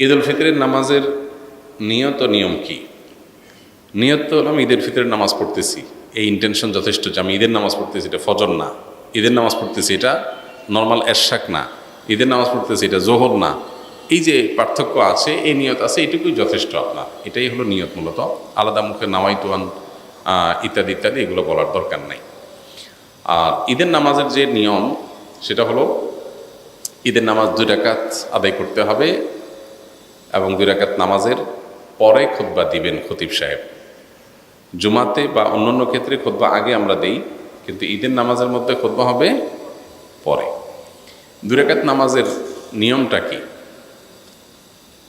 ঈদ উল ফিতরের নামাজের নিয়ত নিয়ম কি? নিয়ত তো আমি ঈদের ফিতরের নামাজ পড়তেছি। এই ইন্টেনশন যথেষ্ট যে আমি ঈদের নামাজ পড়তেছি এটা ফজর না। ঈদের নামাজ পড়তেছি এটা নর্মাল এরশাক না। ঈদের নামাজ পড়তেছি এটা জোহর না। এই যে পার্থক্য আছে এই নিয়ত আছে এটুকুই যথেষ্ট আপনার। এটাই হলো নিয়ত মূলত। আলাদা মুখে নামাইতুয়ান আহ, ইত্যাদি ইত্যাদি এগুলো বলার দরকার নাই। আর ঈদের নামাজের যে নিয়ম সেটা হলো ঈদের নামাজ দুই রাকাত আদায় করতে হবে। এবং দুই রাকাত নামাজের পরে খুতবা দিবেন খতিব সাহেব। জুমাতে বা অন্যান্য ক্ষেত্রে খুতবা আগে আমরা দেই, কিন্তু ঈদের নামাজের মধ্যে খুতবা হবে পরে। দুই রাকাত নামাজের নিয়মটা কি?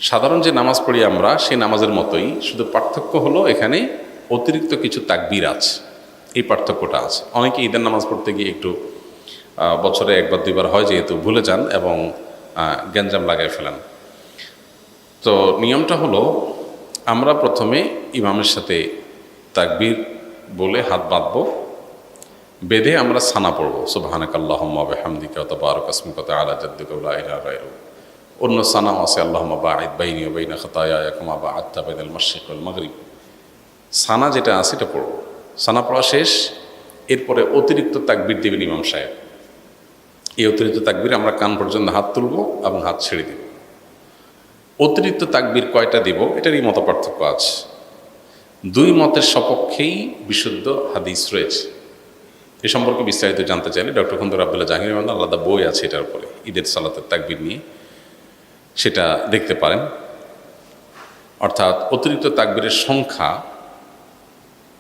সাধারণ যে নামাজ পড়ি আমরা, সেই নামাজের মতোই, শুধু পার্থক্য হলো এখানে অতিরিক্ত কিছু তাকবির আছে। এই পার্থক্যটা আছে। অনেকে ঈদের নামাজ পড়তে গিয়ে একটু বছরে একবার, দুইবার হয় যেহেতু ভুলে যান এবং গ্যাঞ্জাম লাগাই ফেলেন। তো নিয়মটা হলো, আমরা প্রথমে ইমামের সাথে তাকবীর বলে হাত বাঁধব, বেঁধে আমরা সানা পড়ব সুবাহানাক আল্লাহম্মা বেহামদিকা অত বারক আসমিকত আলা জাদ্দিকা ইলা গায়রু অন্য সানাও আছে, আল্লাহম্মা বাঈদ বাইনি বাইনা ইয়াকুমা বা আত্তা বাইনাল ওয়াল মাগরিব। সানা যেটা আছে এটা পড়ব। সানা পড়া শেষ, এরপরে অতিরিক্ত তাকবির দেবেন ইমাম সাহেব। এই অতিরিক্ত তাকবির আমরা কান পর্যন্ত হাত তুলব এবং হাত ছেড়ে দেব। অতিরিক্ত তাকবির কয়টা দিব? এটারই মত পার্থক্য আছে। দুই মতের সপক্ষেই বিশুদ্ধ হাদিস রয়েছে। এ সম্পর্কে বিস্তারিত জানতে চাইলে ডক্টর খন্দর আবদুল্লাহ জাহাঙ্গীর রহমান, আলাদা বই আছে এটার উপরে। ঈদের সালাতের তাকবির নিয়ে সেটা দেখতে পারেন। অর্থাৎ অতিরিক্ত তাকবিরের সংখ্যা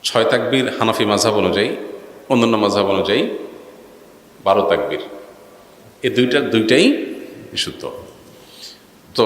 ছয় তাকবির হানাফি মাঝাব অনুযায়ী, অন্যান্য মাঝাব অনুযায়ী বারো তাকবির। এই দুইটার দুইটাই বিশুদ্ধ। তো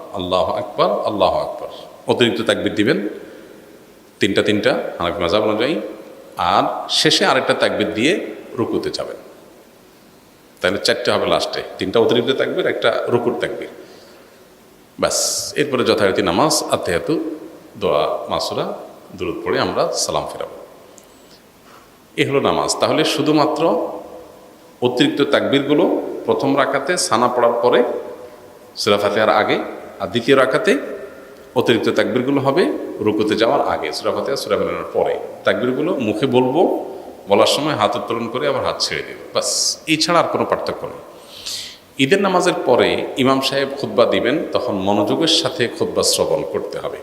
আল্লাহ আকবর আল্লাহ আকবর। অতিরিক্ত তাকবির দিবেন। তিনটা তিনটা, হানাফি মাজাব অনুযায়ী। আর শেষে আরেকটা তাকবির দিয়ে রুকুতে যাবেন। তাহলে চারটে হবে লাস্টে তিনটা অতিরিক্ত তাকবির, একটা রুকুর তাকবির। ব্যাস, এরপরে যথারীতি নামাজ আত্মেহাতু দোয়া, মাসুরা দূরত পড়ে আমরা সালাম ফেরাবো। এ হলো নামাজ। তাহলে শুধুমাত্র অতিরিক্ত তাকবিরগুলো প্রথম রাখাতে সানা পড়ার পরে, সুরা ফাতেহার আগে আর দ্বিতীয় রাখাতে অতিরিক্ত তাকবিরগুলো হবে রুকুতে যাওয়ার আগে, সুরা ফাতেহা, সুরা মেলানোর পরে। তাকবিরগুলো মুখে বলব, বলার সময় হাত উত্তোলন করে আবার হাত ছেড়ে দেবে। বাস, এছাড়া আর কোনো পার্থক্য নেই। ঈদের নামাজের পরে ইমাম সাহেব খুতবা দিবেন, তখন মনোযোগের সাথে খুতবা শ্রবণ করতে হবে।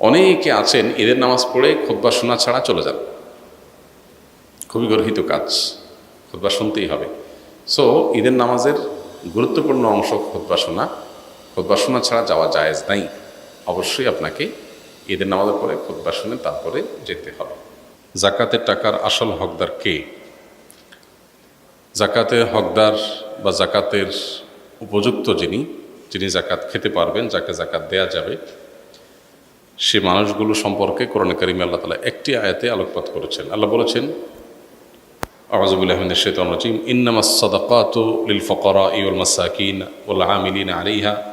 অনেকে আছেন, ঈদের নামাজ পড়ে খুতবা শোনা ছাড়া চলে যান। খুবই গর্হিত কাজ, খুতবা শুনতেই হবে। সো ঈদের নামাজের গুরুত্বপূর্ণ অংশ খুতবা শোনা। শোনা ছাড়া যাওয়া জায়েজ নাই। অবশ্যই আপনাকে ঈদের নামাজের পরে শুনে তারপরে যেতে হবে। জাকাতের টাকার আসল হকদার কে? জাকাতের হকদার বা জাকাতের উপযুক্ত যিনি যিনি জাকাত খেতে পারবেন, যাকে জাকাত দেয়া যাবে, সে মানুষগুলো সম্পর্কে কোরআন করিম আল্লাহ তালা একটি আয়াতে আলোকপাত করেছেন। আল্লাহ বলেছেন আওয়াজবুল আওয়াজবুল্লাহমিন শেতন রজিম। ইন্নামা সদাকাত লিল ফকরা ইউল মাসাকিন ওল আমিলিন আলিহা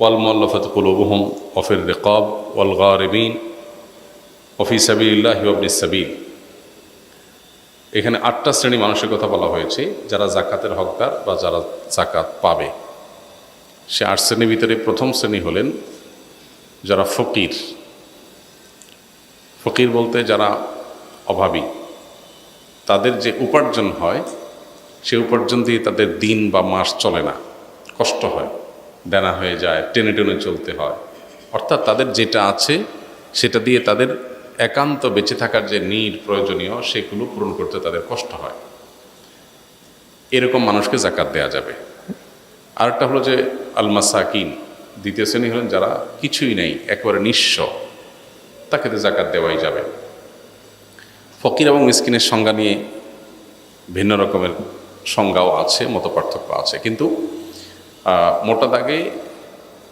ওয়াল মোল্লফত কুলুবহুম ওফির রিকব, ওয়াল গারিবিন ওফি সাবিল্লাহ ইবনি সাবিল। এখানে আটটা শ্রেণি মানুষের কথা বলা হয়েছে, যারা জাকাতের হকদার বা যারা জাকাত পাবে। সে আট শ্রেণির ভিতরে প্রথম শ্রেণি হলেন যারা ফকির। ফকির বলতে যারা অভাবী। তাদের যে উপার্জন হয়, সে উপার্জন দিয়ে তাদের দিন বা মাস চলে না, কষ্ট হয়। দেনা হয়ে যায়, টেনে টেনে চলতে হয়। অর্থাৎ তাদের যেটা আছে, সেটা দিয়ে তাদের একান্ত বেঁচে থাকার যে নিড প্রয়োজনীয়, সেগুলো পূরণ করতে তাদের কষ্ট হয়। এরকম মানুষকে জাকাত দেয়া যাবে। আরেকটা হলো যে আলমাসাকিন, দ্বিতীয় শ্রেণি হলেন যারা কিছুই নেই, একেবারে নিঃস্ব, তাকে তো জাকাত দেওয়াই যাবে। ফকির এবং মিসকিনের সংজ্ঞা নিয়ে ভিন্ন রকমের সংজ্ঞাও আছে মত পার্থক্য আছে। কিন্তু মোটা দাগে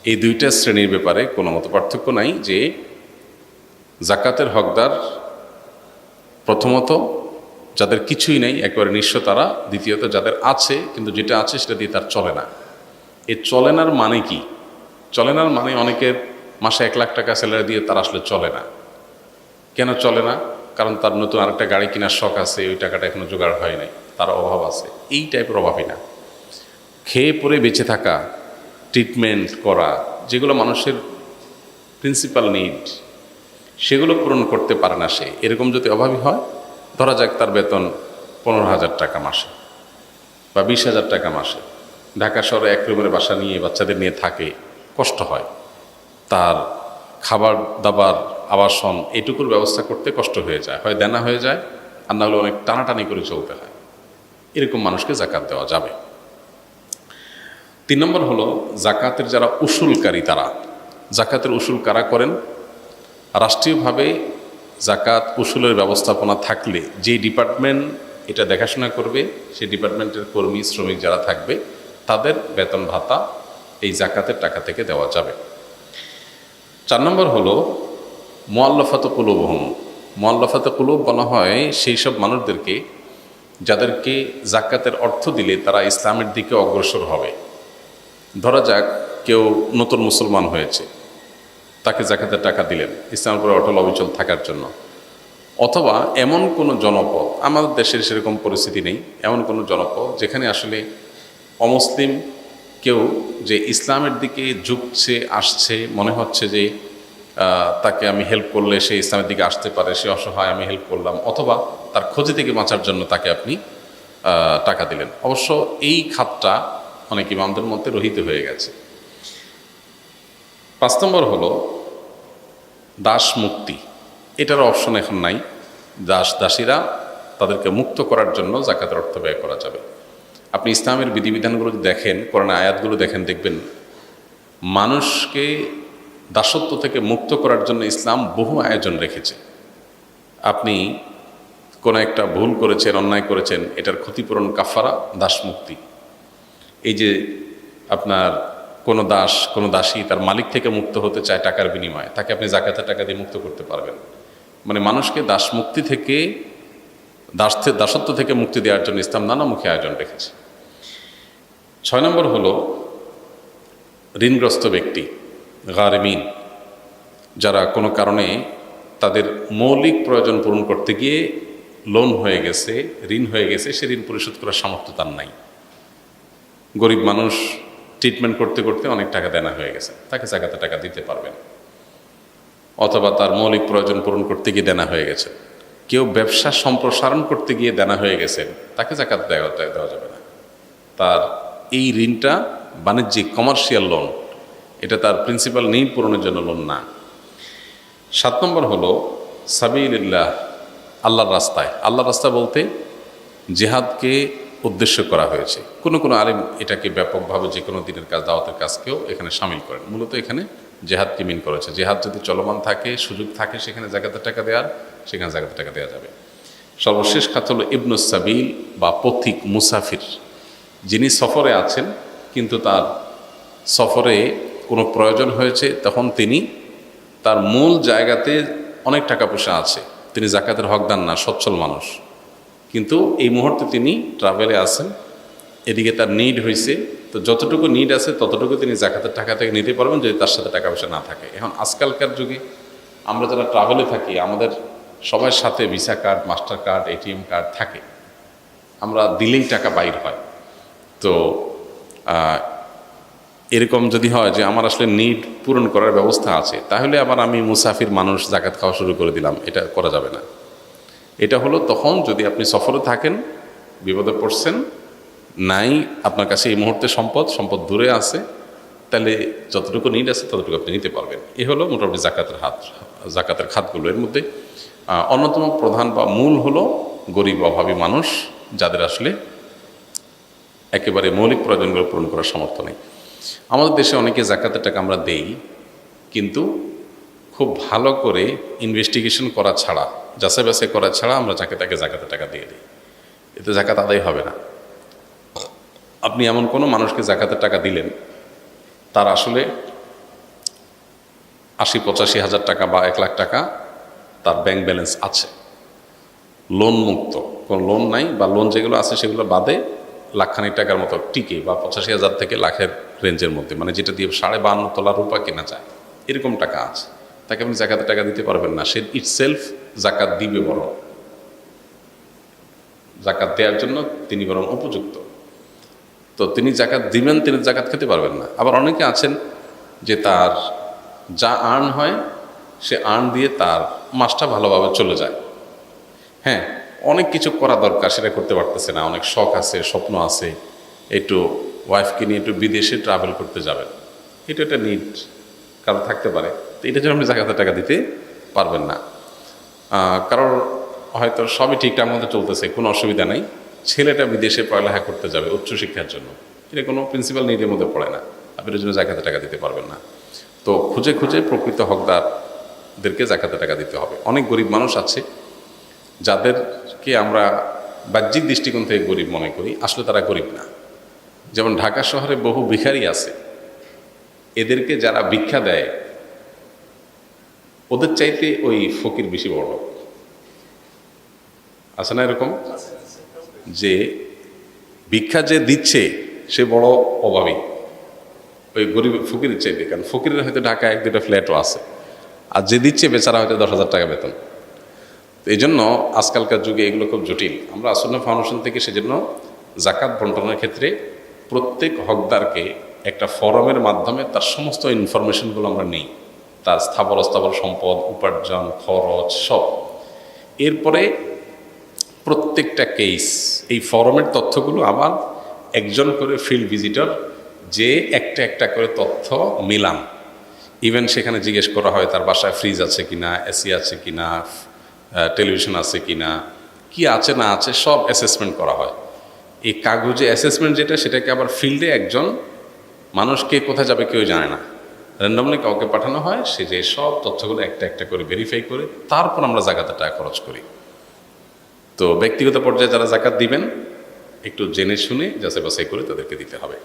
এই দুইটা শ্রেণির ব্যাপারে কোনো মতো পার্থক্য নাই যে জাকাতের হকদার প্রথমত যাদের কিছুই নেই, একেবারে নিঃস্ব তারা। দ্বিতীয়ত যাদের আছে, কিন্তু যেটা আছে সেটা দিয়ে তার চলে না। এই চলেনার মানে কি? চলেনার মানে অনেকের মাসে এক লাখ টাকা স্যালারি দিয়ে তার আসলে চলে না। কেন চলে না? কারণ তার নতুন আরেকটা গাড়ি কেনার শখ আছে, ওই টাকাটা এখনও জোগাড় হয় নাই। তার অভাব আছে। এই টাইপের অভাবই না। খেয়ে পরে বেঁচে থাকা ট্রিটমেন্ট করা, যেগুলো মানুষের প্রিন্সিপাল নিড সেগুলো পূরণ করতে পারে না সে। এরকম যদি অভাবী হয়, ধরা যাক তার বেতন পনেরো হাজার টাকা মাসে বা বিশ হাজার টাকা মাসে। ঢাকা শহরে এক রুমের বাসা নিয়ে বাচ্চাদের নিয়ে থাকে, কষ্ট হয়। তার খাবার দাবার, আবাসন এটুকুর ব্যবস্থা করতে কষ্ট হয়ে যায়। হয় দেনা হয়ে যায়, আর না হলে অনেক টানাটানি করে চলতে হয়। এরকম মানুষকে জাকাত দেওয়া যাবে। তিন নম্বর হলো জাকাতের যারা উসুলকারী তারা। জাকাতের উসুল কারা করেন? রাষ্ট্রীয়ভাবে জাকাত উসুলের ব্যবস্থাপনা থাকলে যে ডিপার্টমেন্ট এটা দেখাশোনা করবে সেই ডিপার্টমেন্টের কর্মী, শ্রমিক যারা থাকবে, তাদের বেতন ভাতা এই জাকাতের টাকা থেকে দেওয়া যাবে। চার নম্বর হলো মোয়াল্লফাত কুলুবহম। মোয়াল্লফাত কুলুব বলা হয় সেই সব মানুষদেরকে যাদেরকে জাকাতের অর্থ দিলে তারা ইসলামের দিকে অগ্রসর হবে। ধরা যাক কেউ নতুন মুসলমান হয়েছে। তাকে জাকাতের টাকা দিলেন ইসলামের উপরে অটল অবিচল থাকার জন্য। অথবা এমন কোনো জনপদ, আমাদের দেশের সেরকম পরিস্থিতি নেই, এমন কোনো জনপদ যেখানে আসলে অমুসলিম কেউ যে ইসলামের দিকে ঝুঁকছে, আসছে, মনে হচ্ছে যে তাকে আমি হেল্প করলে সে ইসলামের দিকে আসতে পারে, সে অসহায়, আমি হেল্প করলাম, অথবা তার ক্ষতি থেকে বাঁচার জন্য তাকে আপনি টাকা দিলেন। অবশ্য এই খাতটা অনেক ইমামদের মধ্যে রহিত হয়ে গেছে। পাঁচ নম্বর হলো দাস মুক্তি। এটার অপশন এখন নাই। দাস দাসীরা তাদেরকে মুক্ত করার জন্য জাকাতের অর্থ ব্যয় করা যাবে। আপনি ইসলামের বিধিবিধানগুলো দেখেন করোনা আয়াতগুলো দেখেন, দেখবেন মানুষকে দাসত্ব থেকে মুক্ত করার জন্য ইসলাম বহু আয়োজন রেখেছে। আপনি কোনো একটা ভুল করেছেন, অন্যায় করেছেন, এটার ক্ষতিপূরণ কাফারা, দাস মুক্তি। এই যে আপনার কোনো দাস, কোনো দাসী তার মালিক থেকে মুক্ত হতে চায় টাকার বিনিময়ে, তাকে আপনি জাকাতের টাকা দিয়ে মুক্ত করতে পারবেন। মানে মানুষকে দাস মুক্তি থেকে, দাস দাসত্ব থেকে মুক্তি দেওয়ার জন্য ইসলাম নানামুখী আয়োজন রেখেছে। ছয় নম্বর হলো ঋণগ্রস্ত ব্যক্তি, গারমিন, যারা কোনো কারণে তাদের মৌলিক প্রয়োজন পূরণ করতে গিয়ে লোন হয়ে গেছে, ঋণ হয়ে গেছে, সে ঋণ পরিশোধ করার সামর্থ্য তার নাই। গরিব মানুষ ট্রিটমেন্ট করতে করতে অনেক টাকা দেনা হয়ে গেছে। তাকে জায়গাতে টাকা দিতে পারবেন। অথবা তার মৌলিক প্রয়োজন পূরণ করতে গিয়ে দেনা হয়ে গেছে। কেউ ব্যবসা সম্প্রসারণ করতে গিয়ে দেনা হয়ে গেছেন তাকে জাকাত দেওয়া দেওয়া যাবে না। তার এই ঋণটা বাণিজ্যিক কমার্শিয়াল লোন এটা তার প্রিন্সিপাল নেই, পূরণের জন্য লোন না। সাত নম্বর হলো সাবিল্লাহ আল্লাহর রাস্তায়। আল্লাহর রাস্তা বলতে জেহাদকে উদ্দেশ্য করা হয়েছে। কোনো কোনো আলেম এটাকে ব্যাপকভাবে যে কোনো দিনের কাজ, দাওয়াতের কাজকেও এখানে সামিল করেন। মূলত এখানে জেহাদকে মিন করেছে। জেহাদ যদি চলমান থাকে, সুযোগ থাকে, সেখানে জায়গাতে টাকা দেওয়ার, সেখানে জায়গাতে টাকা দেওয়া যাবে। সর্বশেষ খাত হলো ইবনুস সাবিল বা পথিক মুসাফির। যিনি সফরে আছেন, কিন্তু তার সফরে কোনো প্রয়োজন হয়েছে, তখন তিনি তার মূল জায়গাতে অনেক টাকা পয়সা আছে। তিনি জাকাতের হকদান না, সচ্ছল মানুষ। কিন্তু এই মুহূর্তে তিনি ট্রাভেলে আছেন। এদিকে তার নিড হয়েছে তো যতটুকু নিড আছে, ততটুকু তিনি জাকাতের টাকা থেকে নিতে পারবেন যদি তার সাথে টাকা পয়সা না থাকে। এখন আজকালকার যুগে আমরা যারা ট্রাভেলে থাকি, আমাদের সবার সাথে visa card master card ATM card থাকে। আমরা দিলেই টাকা বাইর হয়। তো এরকম যদি হয় যে আমার আসলে নিড পূরণ করার ব্যবস্থা আছে, তাহলে আবার আমি মুসাফির মানুষ জাকাত খাওয়া শুরু করে দিলাম। এটা করা যাবে না। এটা হলো তখন যদি আপনি সফরে থাকেন, বিপদে পড়ছেন, নাই আপনার কাছে এই মুহূর্তে সম্পদ সম্পদ দূরে আছে, তাহলে যতটুকু নিড আছে ততটুকু আপনি নিতে পারবেন। এ হলো মোটামুটি জাকাতের হাত, জাকাতের খাতগুলো। এর মধ্যে অন্যতম প্রধান বা মূল হলো গরিব অভাবী মানুষ, যাদের আসলে একেবারে মৌলিক প্রয়োজনগুলো পূরণ করার সামর্থ্য নেই। আমাদের দেশে অনেকে জাকাতের টাকা আমরা দেই, কিন্তু খুব ভালো করে ইনভেস্টিগেশন করা ছাড়া, যাচাই বাছাই করা ছাড়া আমরা যাকে তাকে জাকাতে টাকা দিয়ে দিই। এতে জাকাত আদায় হবে না। আপনি এমন কোনো মানুষকে জাকাতের টাকা দিলেন, তার আসলে আশি পঁচাশি হাজার টাকা বা এক লাখ টাকা তার ব্যাংক ব্যালেন্স আছে। লোন মুক্ত। কোনো লোন নাই বা লোন যেগুলো আছে সেগুলো বাদে লাখখানিক টাকার মতো টিকে বা পঁচাশি হাজার থেকে লাখের রেঞ্জের মধ্যে। মানে যেটা দিয়ে সাড়ে বান্ন তোলা রূপা কেনা যায়। এরকম টাকা আছে। তাকে আপনি জাকাতে টাকা দিতে পারবেন না। সে ইটসেলফ জাকাত দিবে বরং। জাকাত দেওয়ার জন্য তিনি বরং উপযুক্ত। তো তিনি জাকাত দিবেন, তিনি জাকাত খেতে পারবেন না। আবার অনেকে আছেন যে তার যা আর্ন হয়, সে আর্ন দিয়ে তার মাসটা ভালোভাবে চলে যায়। হ্যাঁ অনেক কিছু করা দরকার, সেটা করতে পারতেছে না। অনেক শখ আছে, স্বপ্ন আছে। একটু ওয়াইফকে নিয়ে একটু বিদেশে ট্রাভেল করতে যাবেন। এটা একটা নিড কারও থাকতে পারে। তো এটার জন্য আপনি জাকাতের টাকা দিতে পারবেন না। কারোর হয়তো সবই ঠিকঠাক মতো চলতেছে, কোনো অসুবিধা নেই। ছেলেটা বিদেশে পড়ালেখা করতে যাবে উচ্চশিক্ষার জন্য। এটা কোনো প্রিন্সিপাল নিডের মধ্যে পড়ে না। আপনি জন্য জাকাতে টাকা দিতে পারবেন না। তো খুঁজে খুঁজে প্রকৃত হকদারদেরকে জাকাতে টাকা দিতে হবে। অনেক গরিব মানুষ আছে, যাদেরকে আমরা বাহ্যিক দৃষ্টিকোণ থেকে গরিব মনে করি, আসলে তারা গরিব না। যেমন ঢাকা শহরে বহু ভিখারি আছে। এদেরকে যারা ভিক্ষা দেয় ওদের চাইতে ওই ফকির বেশি বড়। আছে না এরকম? যে ভিক্ষা যে দিচ্ছে, সে বড় অভাবী। ওই গরিব ফকিরের চাইতে, কারণ ফকিরের হয়তো ঢাকায় এক দুটা ফ্ল্যাটও আছে। আর যে দিচ্ছে, বেচারা হয়তো দশ হাজার টাকা বেতন। তো এই জন্য আজকালকার যুগে এগুলো খুব জটিল। আমরা আসন্ন ফাউন্ডেশন থেকে সেজন্য জাকাত বন্টনের ক্ষেত্রে প্রত্যেক হকদারকে একটা ফরমের মাধ্যমে তার সমস্ত ইনফরমেশনগুলো আমরা নিই। তার স্থাবর অস্থাবর সম্পদ, উপার্জন, খরচ, সব। এরপরে প্রত্যেকটা কেস এই ফরমের তথ্যগুলো আবার একজন করে ফিল্ড ভিজিটর যে একটা একটা করে তথ্য মিলান। ইভেন সেখানে জিজ্ঞেস করা হয়, তার বাসায় ফ্রিজ আছে কি না এসি আছে কি না টেলিভিশন আছে কি না কী আছে না আছে, সব অ্যাসেসমেন্ট করা হয়। এই কাগজে অ্যাসেসমেন্ট যেটা, সেটাকে আবার ফিল্ডে একজন মানুষ কে কোথায় যাবে কেউ জানে না। র্যান্ডমলি কাউকে পাঠানো হয়, সে যে সব তথ্যগুলো একটা একটা করে ভেরিফাই করে, তারপর আমরা জাকাতের টাকা খরচ করি। তো ব্যক্তিগত পর্যায়ে যারা জাকাত দিবেন, একটু জেনে শুনে যাচাই বাছাই করে তাদেরকে দিতে হবে।